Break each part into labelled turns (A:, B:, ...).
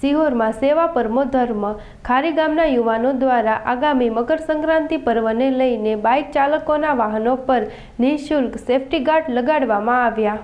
A: સિહોરમાં સેવા પરમો ધર્મ. ખારી ગામના યુવાનો દ્વારા આગામી મકર સંક્રાંતિ પર્વને લઈને બાઇક ચાલકોના વાહનો પર નિઃશુલ્ક સેફટી ગાર્ડ લગાડવામાં આવ્યા.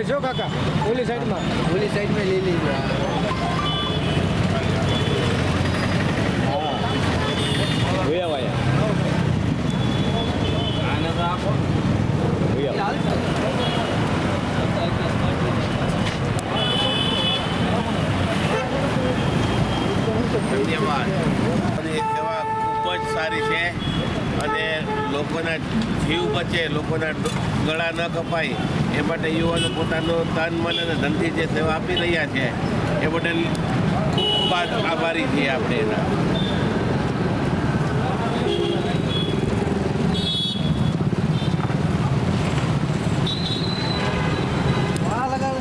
B: લીલી જો કાકા ઓલી સાઈડમાં.
C: ઓલી સાઈડમાં લીલી
B: ભૂયા
D: અને સેવા ખૂબ જ સારી છે. અને લોકોના જીવ બચે લોકોના ગળા ન કપાય. એ માટે યુવાનો પોતાનું તન, મન અને ધનથી જે સેવા આપી રહ્યા છે, એ બદલ ખૂબ ખૂબ આભારી છીએ આપણે એના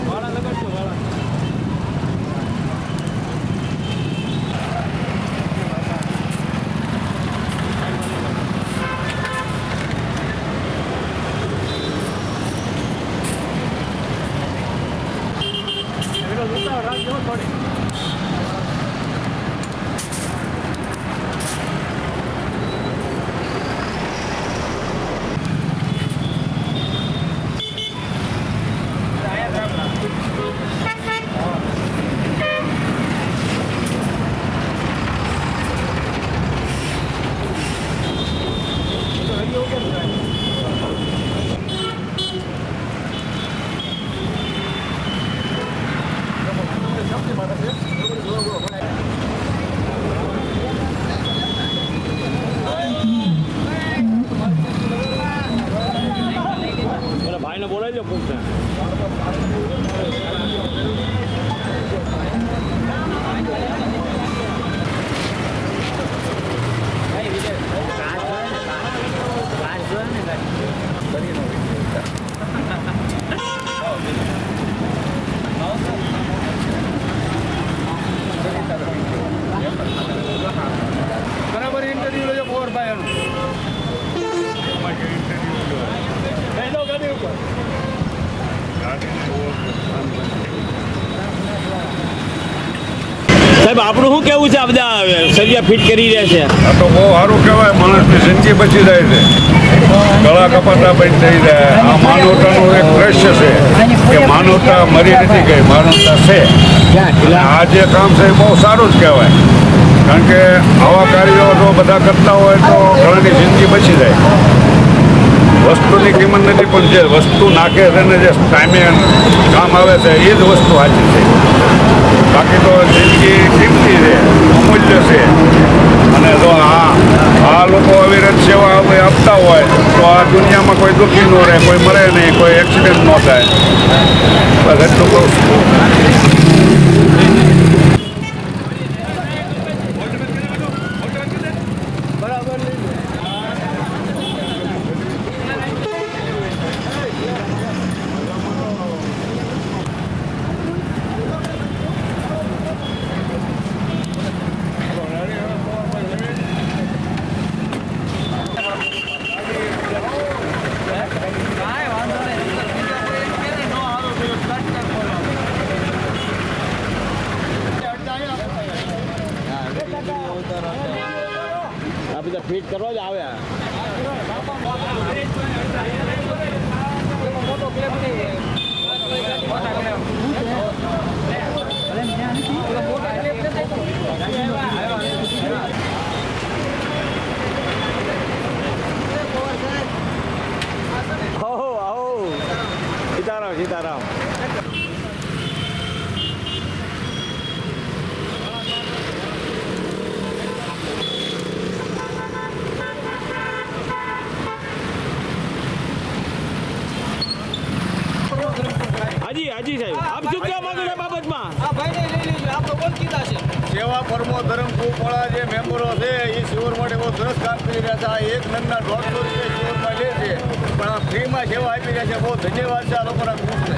B: વાળા લગાડજો વાળા પેલા ભાઈને બોલાવી લો કોક બરાબર ઇન્ટરવ્યુ લેજો કુંવરભાઈ એનું લઈ લો ગાડી ઉપર સાહેબ, આપણું શું કેવું છે? આ બધા સરિયા ફિટ કરી રહ્યા છે.
E: આ તો બહુ સારું કહેવાય માણસની જિંદગી બચી જાય છે. ગળા કપાતા બંધ થઈ જાય. આ માનવતાનું એક દ્રશ્ય છે કે માનવતા મરી નથી ગઈ, માનવતા છે. આ જે કામ છે એ બહુ સારું જ કહેવાય. કારણ કે આવા કાર્યો જો બધા કરતા હોય તો ઘણાની જિંદગી બચી વસ્તુની કિંમત નથી, પણ જે વસ્તુ નાખે છે ને જે ટાઈમે કામ આવે છે, એ જ વસ્તુ સાચી છે. બાકી તો જિંદગી કિંમતી છે, અમૂલ્ય છે. અને જો આ આ લોકો અવિરત સેવા હવે આપતા હોય, તો આ દુનિયામાં કોઈ દુઃખી ન રહે, કોઈ મરે નહીં, કોઈ એક્સિડન્ટ ન થાય. બસ એટલું કહું છું.
B: આ બધા ફિટ કરવા જ આવ્યા સીતારામ હાજી સાહેબ આપ શું કહેવા માંગો છો બાબતમાં?
F: આ ભાઈને લઈ લીધું આપણે કોણ કીધા છે
E: સેવા પરમો ધર્મ કુપોળા જે મેમ્બરો છે એ શિવર માટે બહુ સરસ કામ કરી રહ્યા છે. આ એક નંગના દોઢસો રૂપિયા શિવરમાં લે છે. પણ આ ફ્રીમાં સેવા આપી રહ્યા છે. બહુ ધન્યવાદ છે આ લોકોના ગ્રુપને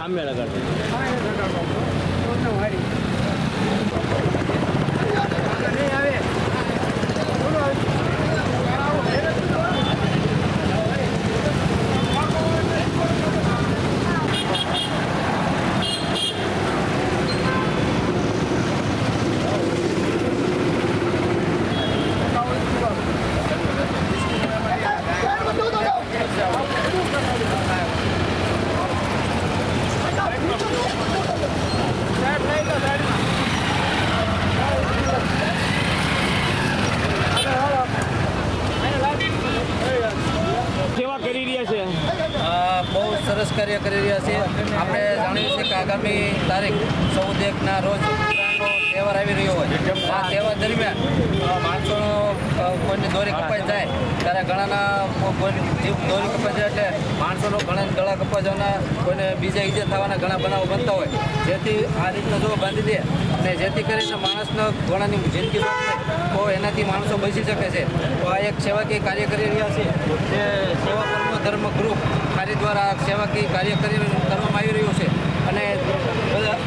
F: आंब्याला करतात સરસ કાર્ય કરી રહ્યા છે આપણે જાણીએ છીએ કે આગામી તારીખ ચૌદ એકના રોજ તહેવાર આવી રહ્યો હોય. આ તહેવાર દરમિયાન માણસોનો કોઈની દોરી કપાઈ જાય, ત્યારે ઘણાના કોઈ જીવ દોરી કપાઈ જાય એટલે માણસોનો ઘણા ગળા કપાઈ કોઈને બીજા ઈજા થવાના ઘણા બનાવો બનતા હોય. જેથી આ રીતનો જો બાંધી દે અને જેથી કરીને માણસનો ઘણાની જિંદગી તો એનાથી માણસો બચી શકે છે. તો આ એક સેવાકીય કાર્ય કરી રહ્યા છે. જે સેવા કર્મ ધર્મ ગ્રુપ કાર્ય દ્વારા સેવાકીય કાર્ય કરી કરવામાં આવી રહ્યું છે. અને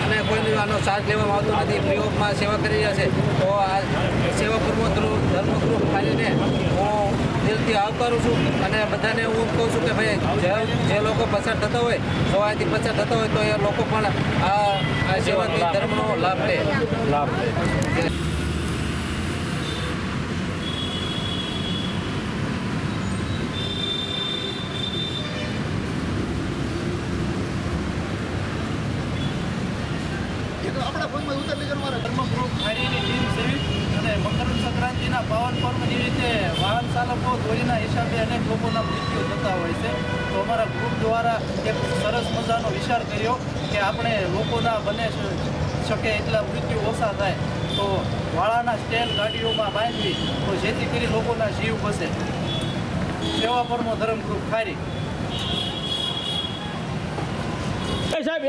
F: અને કોઈ આનો ચાર્જ લેવામાં આવતો નથી. ફ્રી સેવા કરી રહ્યા છે. તો આ સેવા કર્મ ધ્રુ- ધર્મ ગ્રુપ કાર્યને હું દિલથી આવકારું છું અને બધાને હું કહું છું કે ભાઈ, જે જે લોકો પસાર થતા હોય, સવારથી પસાર થતા હોય, તો એ લોકો પણ આ સેવાકીય ધર્મનો લાભ લે.
B: લાભ
F: ધર્મગૃહ સંક્રાંતિના પાવન પર્વ નિમિત્તે વાહન ચાલકો દોરીના હિસાબે અનેક લોકોના મૃત્યુ થતા હોય છે. તો અમારા ગ્રુપ દ્વારા એક સરસ મજાનો વિચાર કર્યો કે આપણે લોકોના બને શકે એટલા મૃત્યુ ઓછા થાય. તો વાળાના સ્ટેન્ડ ગાડીઓમાં બાંધવી તો જેથી કરી લોકોના જીવ બસે. સેવા પરમો ધર્મ ગ્રુપ ખારી.
B: સાહેબ